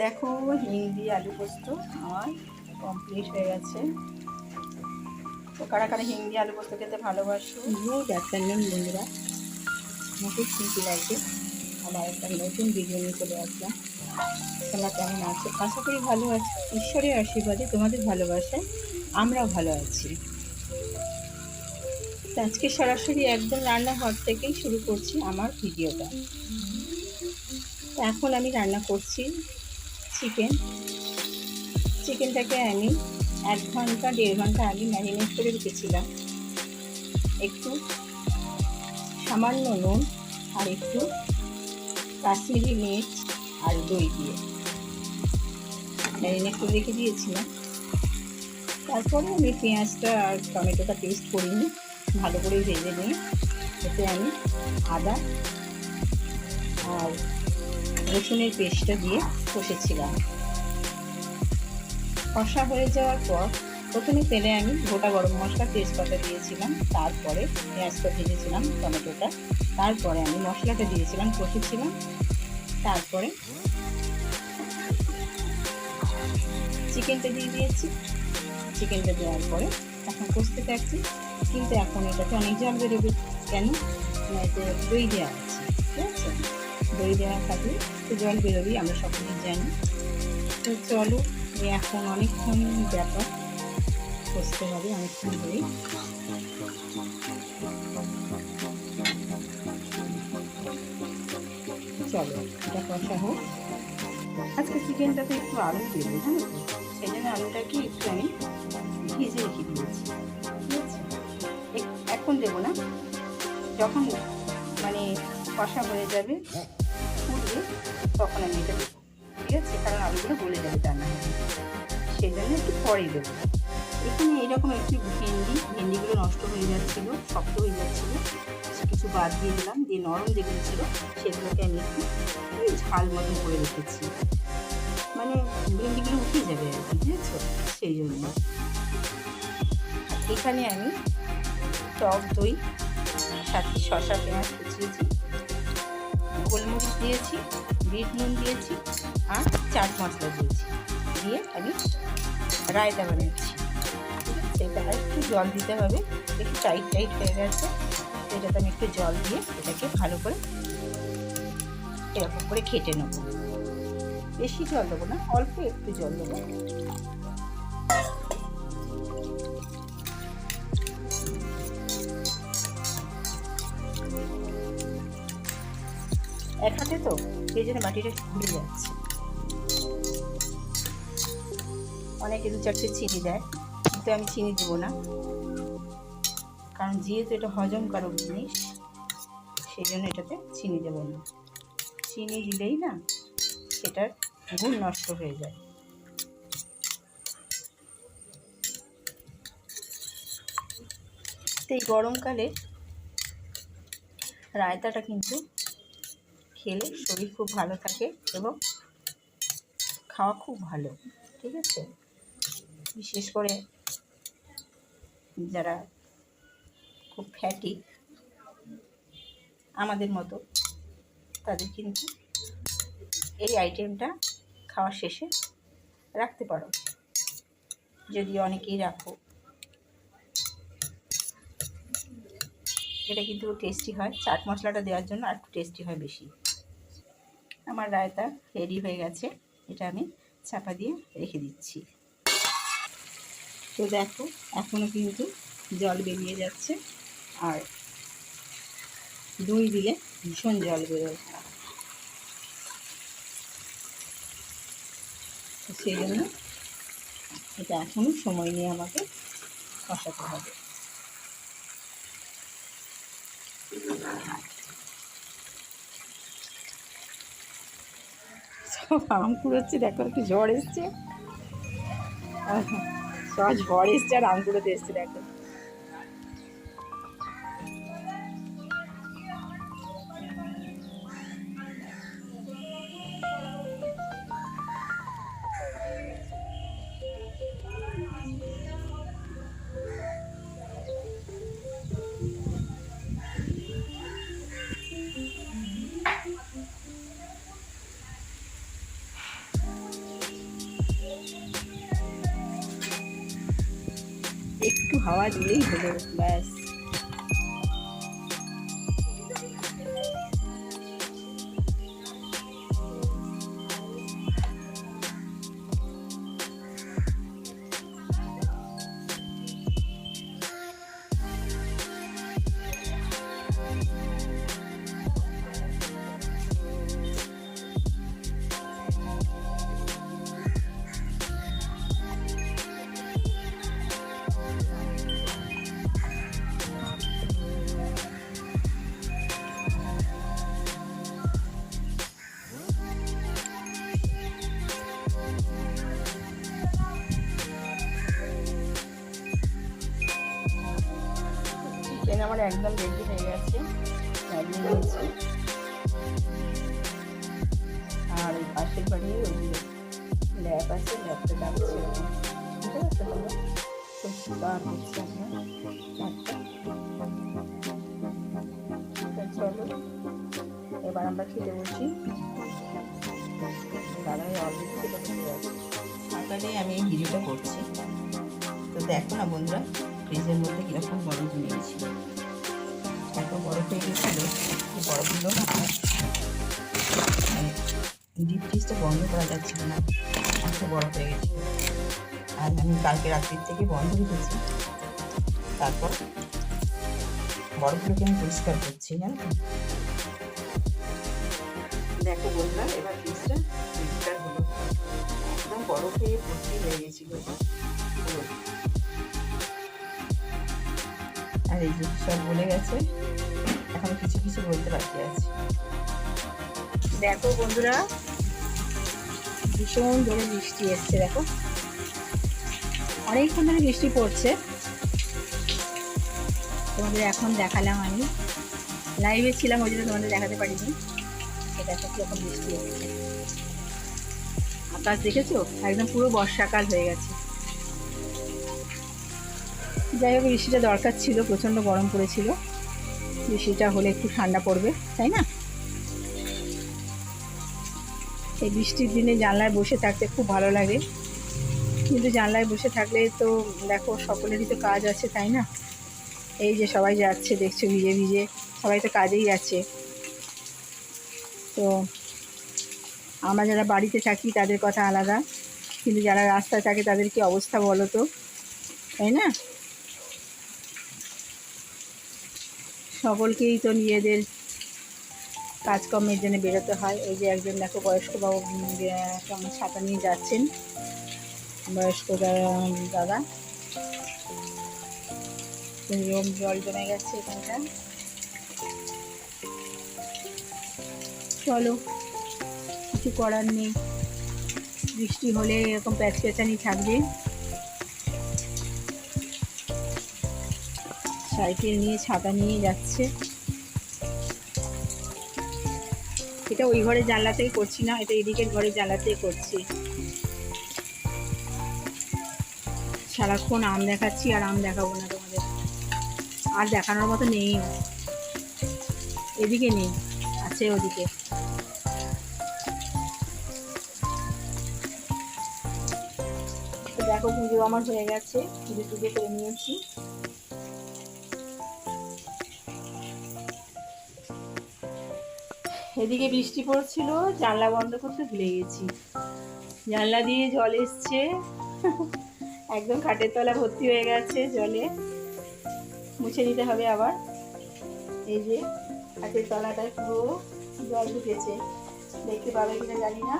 দেখো, হিন্দি আলু পোস্ত আমার কমপ্লিট হয়ে গেছে। তো কারা কারা হিন্দি আলু পোস্ত খেতে ভালোবাসো? গুড আফটারনুন বন্ধুরা মুখে সিম্পল লাইটে আবার একটা নতুন বিরিয়ানি চলে আসলাম। তোমরা কেমন আছো? আশা করি ভালো আছো। ঈশ্বরের আশীর্বাদে তোমাদের ভালোবাসায় আমরাও ভালো আছি। আজকে সরাসরি একদম রান্নাঘর থেকেই শুরু করছি আমার ভিডিওটা এখন আমি রান্না করছি চিকেন। চিকেনটাকে আমি এক ঘণ্টা, দেড় ঘণ্টা আগে ম্যারিনেট করে রেখেছিলাম। একটু সামান্য নুন আর একটু কাশ্মীরি মির্চ আর দই দিয়ে। ম্যারিনেট করে রেখে দিয়েছিলাম। তারপরে আমি পেঁয়াজটা আর টমেটোটা পেস্ট করিনি। ভালো করে ভেজে নিয়ে এতে আমি আদা আর রসুনের পেস্টটা দিয়ে কষেছিলাম। কষা হয়ে যাওয়ার পর প্রথমে তেলে আমি গোটা গরম মশলা, তেজপাতা দিয়েছিলাম, তারপরে পেঁয়াজটা ভেজেছিলাম, টমেটোটা, তারপরে আমি মশলাটা দিয়েছিলাম, কষেছিলাম, তারপরে চিকেনটা দিয়ে দিয়েছি। চিকেনটা দেওয়ার পরে এখন কষতে থাকছি, কিন্তু এখন এটাতে অনেক জল বেরোবে, কেন? এতে দই দেওয়া আছে, ঠিক আছে? দই দেওয়া থাকলে তো জল বেরোবেই আমরা সকলেই জানি। তো চলো এখন অনেকক্ষণ ব্যাপার করতে হবে, অনেকক্ষণ ধরেই। চলো, এটা কষা হোক। আজকে চিকেনটাতে একটু আলু দেবো, জানো সেই জন্য আলুটাকে একটু আমি ভেজে রেখে দিয়েছি। ঠিক এখন দেবো না। যখন মানে কষা হয়ে যাবে ফুটবে তখন আমি এটা ঠিক আছে, কারণ আলুগুলো গলে যাবে তা না সেই জন্য একটু পরেই দেবো। এখানে এইরকম একটু ভেন্ডি, ভেন্ডিগুলো নষ্ট হয়ে যাচ্ছিল, শক্ত হয়ে যাচ্ছিল কিছু বাদ দিয়ে দিলাম, দিয়ে নরম যেগুলো ছিল সেগুলোকে আমি একটু ঝাল মতন করে রেখেছি। মানে ভেন্ডিগুলো উঠে যাবে আর কি বুঝেছ সেই জন্য। এখানে আমি টক দই, সাথে শশা পেঁয়াজ কুচিয়েছি। গোলমরিচ দিয়েছি, বিট নুন দিয়েছি আর চাট মশলা দিয়েছি। দিয়ে আমি রায়তা বানিয়েছি। সেটা একটু জল দিতে হবে, একটু টাইট টাইট হয়ে গেছে। সেটাতে আমি একটু জল দিয়ে এটাকে ভালো করে এরকম করে খেটে নেব। বেশি জল দেবো না, অল্প একটু জল দেবো। এক হাতে তো, সেই জন্য মাটিটা ঘুরে যাচ্ছে। অনেকে দু চারটে চিনি দেয়, কিন্তু আমি চিনি দেবো না। কারণ যেহেতু এটা হজমকারক জিনিস, সেই জন্য এটাতে চিনি দেবো না। চিনি দিলেই না সেটার গুণ নষ্ট হয়ে যায়। তো এই গরমকালে রায়তাটা কিন্তু খেলে শরীর খুব ভালো থাকে এবং খাওয়া খুব ভালো, ঠিক আছে? বিশেষ করে যারা খুব ফ্যাটি আমাদের মতো, তাদের কিন্তু এই আইটেমটা খাওয়ার শেষে রাখতে পারো। যদি অনেকেই রাখো, এটা কিন্তু টেস্টি হয়। চাট মশলাটা দেওয়ার জন্য আর একটু টেস্টি হয় বেশি। আমার রায়তা রেডি হয়ে গেছে। এটা আমি চাপা দিয়ে রেখে দিচ্ছি। তো দেখো এখনও কিন্তু জল বেরিয়ে যাচ্ছে। আর দই দিলে ভীষণ জল বেরোয়। সেই জন্য এটা এখনও সময় নিয়ে আমাকে কষাতে হবে। সব আম কুড়োচ্ছে দেখো একটু ঝড় এসছে। ঝড় এসছে আর আম কুড়োতে এসছে দেখো। একটু হাওয়া দিলেই হলো ব্যাস একদম রেডি হয়ে গেছে। আর ওই পাশের বাড়ি ওই ল্যাব আছে ল্যাবটা ডাকছে। পারছ তোমরা খুব সুন্দর হচ্ছে চলো। এবার আমরা খেতে বসি। সকালে আমি এই ভিডিওটা করছি। তো দেখো না বন্ধুরা ফ্রিজের মধ্যে কীরকম বরফ জমে গেছিল এত বরফ হয়ে গেছিল। বরফগুলো না ডিপ ফ্রিজটা বন্ধ করা যাচ্ছিল না। এত বরফ হয়ে গেছিল আর আমি কালকে রাত্রির থেকে বন্ধ রেখেছি। তারপর বরফগুলোকে আমি পরিষ্কার করছি, জানো? দেখো বন্ধুরা, এবার ফ্রিজটা পরিষ্কার হলো। একদম বরফ ভর্তি হয়ে গেছিল। আর এই যে সব বলে গেছে। এখন কিছু কিছু বলতে বাকি আছে। দেখো বন্ধুরা, ভীষণ জোরে বৃষ্টি এসছে, দেখো। অনেকক্ষণ ধরে বৃষ্টি পড়ছে। তোমাদের এখন দেখালাম আমি। লাইভে ছিলাম, ওই জন্য তোমাদের দেখাতে পারিনি। এটা দেখো কীরকম বৃষ্টি এসছে আকাশ দেখেছ? একদম পুরো বর্ষাকাল হয়ে গেছে। যাই হোক, বৃষ্টিটা দরকার ছিল, প্রচণ্ড গরম পড়েছিল। বৃষ্টিটা হলে একটু ঠান্ডা পড়বে, তাই না? এই বৃষ্টির দিনে জানলায় বসে থাকতে খুব ভালো লাগে। কিন্তু জানলায় বসে থাকলে তো দেখো, সকলেরই তো কাজ আছে, তাই না? এই যে সবাই যাচ্ছে, দেখছ, ভিজে ভিজে, সবাই তো কাজেই আছে। তো আমরা যারা বাড়িতে থাকি, তাদের কথা আলাদা। কিন্তু যারা রাস্তায় থাকে, তাদের কি অবস্থা বলো তো? তাই না? সকলকেই তো নিজেদের কাজকর্মের জন্য বেরোতে হয়। এই যে একজন দেখো বয়স্ক বাবু ছাতা নিয়ে যাচ্ছেন, বয়স্ক দাদা। জল জমে গেছে এখানটা চলো, কিছু করার নেই। বৃষ্টি হলে এরকম প্যাচ প্যাচানি থাকবে। সাইকেল নিয়ে ছাতা নিয়ে যাচ্ছে। এটা ওই ঘরের জানলাতেই করছি না, এটা এদিকের ঘরের জানলাতেই করছি। সারাক্ষণ আম দেখাচ্ছি আর আম দেখাবো না তোমাদের। আর দেখানোর মতো নেই। এদিকে নেই, আছে ওদিকে। দেখো পুজো আমার হয়ে গেছে, পুজো টুজো করে নিয়েছি। এদিকে বৃষ্টি পড়ছিল, জানলা বন্ধ করতে ভুলে গেছি। জানলা দিয়ে জল এসছে। একদম খাটের তলা ভর্তি হয়ে গেছে জলে। মুছে নিতে হবে আবার। এই যে খাটের তলাটায় পুরো জল ঢুকেছে। দেখতে পাবে কিনা জানি না।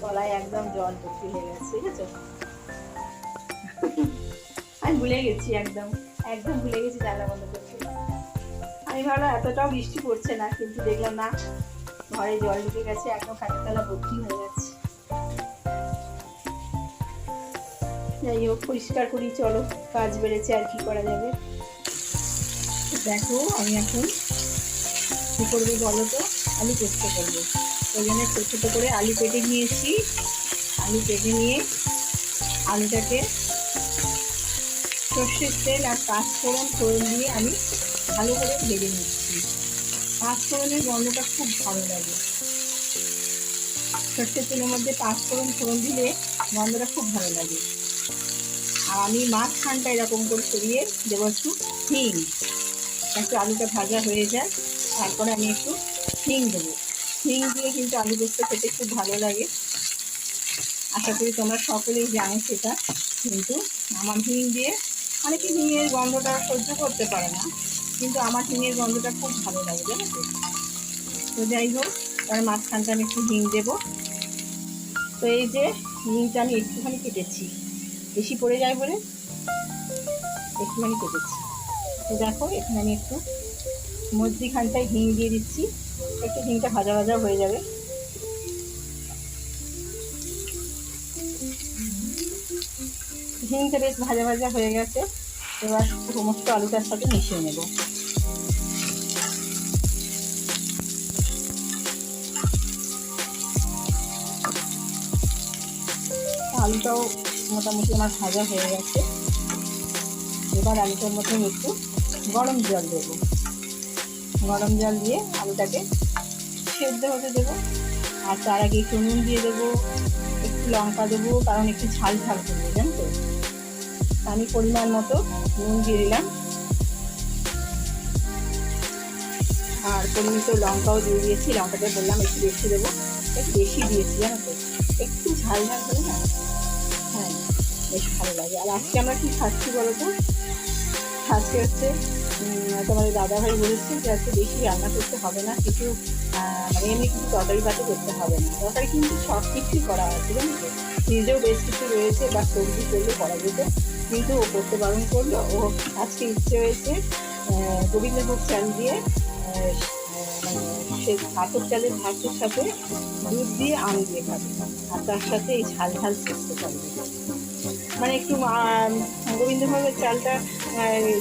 তলায় একদম জল ভর্তি হয়ে গেছে ঠিক আছে আমি ভুলে গেছি একদম। একদম ভুলে গেছি জানলা বন্ধ করতে। আমি ভাবলাম এতটাও বৃষ্টি পড়ছে না, কিন্তু দেখলাম না, ঘরে জল ঢুকে গেছে একদম খাটের তলা ভর্তি হয়ে গেছে যাই হোক, পরিষ্কার করি, চলো, কাজ বেড়েছে আর কি করা যাবে। দেখো, আমি এখন কী করব বলো তো? আলু পোস্ত করব। ওই জন্য ছোটো ছোটো করে আলু কেটে নিয়েছি। আলু কেটে নিয়ে আলুটাকে সর্ষের তেল আর পাঁচফোড়ন ফোড়ন দিয়ে আমি ভালো করে ভেজে নিচ্ছি। পাঁচফোড়নের গন্ধটা খুব ভালো লাগে। সর্ষের তেলের মধ্যে পাঁচ ফোড়ন ফোড়ন দিলে গন্ধটা খুব ভালো লাগে। আর আমি মাঝখানটা এরকম করে সরিয়ে দেবো একটু হিং। একটু আলুটা ভাজা হয়ে যায়, তারপরে আমি একটু হিং দেবো। হিং দিয়ে কিন্তু আলু পোস্ত খেতে খুব ভালো লাগে। আশা করি তোমরা সকলেই জানো সেটা। কিন্তু আমার হিং দিয়ে অনেকে হিঙের গন্ধটা সহ্য করতে পারে না, কিন্তু আমার হিঙের গন্ধটা খুব ভালো লাগে, জানো তো? যাই হোক, তার মাঝখানটা আমি একটু হিং দেবো। তো এই যে হিংটা আমি একটুখানি কেটেছি। বেশি পড়ে যায় বলে একটুখানি কেটেছি। তো দেখো, এখানে আমি একটু মধ্যিখানটায় হিং দিয়ে দিচ্ছি। একটু হিংটা ভাজা ভাজা হয়ে যাবে। হিংটা বেশ ভাজা ভাজা হয়ে গেছে। এবার সমস্ত আলুটার সাথে মিশিয়ে নেব। আলুটাও মোটামুটি আমার ভাজা হয়ে গেছে। এবার আলুটার মধ্যে একটু গরম জল দেবো। গরম জল দিয়ে আলুটাকে সেদ্ধ হতে দেবো। আর তার আগে একটু নুন দিয়ে দেবো, একটু লঙ্কা দেবো, কারণ একটু ঝাল ঝাল করব, জানো তো? আমি পরিমাণ মতো নুন দিয়ে দিলাম। আর পরিমিত লঙ্কাও দিয়ে দিয়েছি, লঙ্কাটা বললাম একটু বেশি দেবো, একটু বেশি দিয়েছি, জানো তো? একটু ঝাল ঝাল করে না? হ্যাঁ বেশ ভালো লাগে। আর আজকে আমরা কী খাচ্ছি বলো তো? আজকে হচ্ছে তোমাদের দাদাভাই বলেছে যে আজকে বেশি রান্না করতে হবে না, কিছু মানে এমনি কিছু তরকারি পাতি করতে হবে না। তরকারি কিন্তু সব কিছুই করা আছে, জানো তো? নিজেও বেশ কিছু রয়েছে, বা সবজি করলে করা যেত। কিন্তু ও করতে বারণ করল। ও আজকে ইচ্ছে হয়েছে গোবিন্দভোগ চাল দিয়ে সে ভাতের চালের ভাতের সাথে দুধ দিয়ে আম দিয়ে খাবে আর তার সাথে এই ঝাল ঝাল শুক্তো খাবে মানে একটু গোবিন্দভোগের চালটা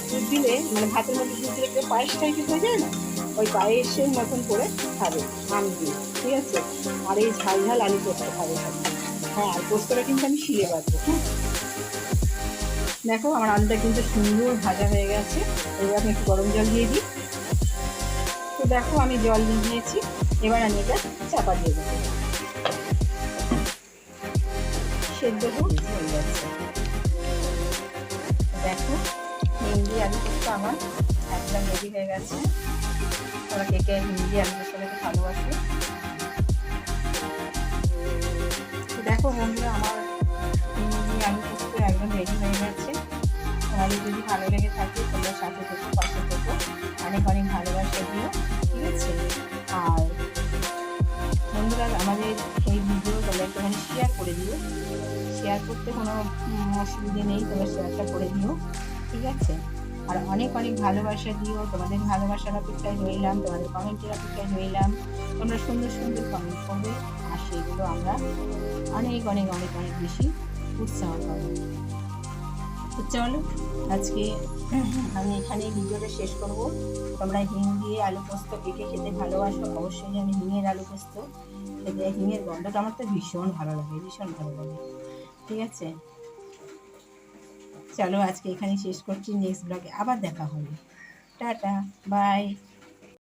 দুধ দিলে মানে ভাতের মধ্যে দুধ দিলে একটু পায়েস টাইপের হয়ে যায়? না ওই পায়েসের মতন করে খাবে আম দিয়ে, ঠিক আছে? আর এই ঝাল ঝাল আলু করতে খাবে? হ্যাঁ আর পোস্তটা কিন্তু আমি শিলে বাঁধবো। হ্যাঁ দেখো, আমার আলুটা কিন্তু সুন্দর ভাজা হয়ে গেছে। এবার আমি একটু গরম জল দিয়ে দিই। তো দেখো, আমি জল দিয়ে দিয়েছি। এবার আমি এটা চাপা দিয়ে দেবো সেদ্ধ হোক হয়ে দেখো, হিন্দি আলু কিন্তু আমার একদম রেডি হয়ে গেছে। ওরা কে কে হিন্দি আলু মশলাকে ভালোবাসে। দেখো বন্ধুরা, আমার তোমাদের যদি ভালো লেগে থাকে, তোমরা সাথে থেকো পাশে থেকো অনেক অনেক ভালোবাসা দিও, ঠিক আছে? আর বন্ধুরা, আমাদের এই ভিডিও তোমরা একটুখানি শেয়ার করে দিও। শেয়ার করতে কোনো অসুবিধে নেই, তোমরা শেয়ারটা করে দিও, ঠিক আছে? আর অনেক অনেক ভালোবাসা দিও। তোমাদের ভালোবাসার অপেক্ষায় রইলাম, তোমাদের কমেন্টের অপেক্ষায় রইলাম। তোমরা সুন্দর সুন্দর কমেন্ট করবে, আর সেগুলো আমরা অনেক অনেক অনেক অনেক বেশি উৎসাহ পাবো। তো চলো, আজকে আমি এখানে ভিডিওটা শেষ করব। তোমরা হিং দিয়ে আলু পোস্ত কে কে খেতে ভালোবাসো, অবশ্যই আমি হিঙের আলু পোস্ত খেতে, হিঙের গন্ধটা আমার তো ভীষণ ভালো লাগে, ভীষণ ভালো লাগে। ঠিক আছে? চলো আজকে এখানে শেষ করছি নেক্সট ব্লগে আবার দেখা হবে। Tata bye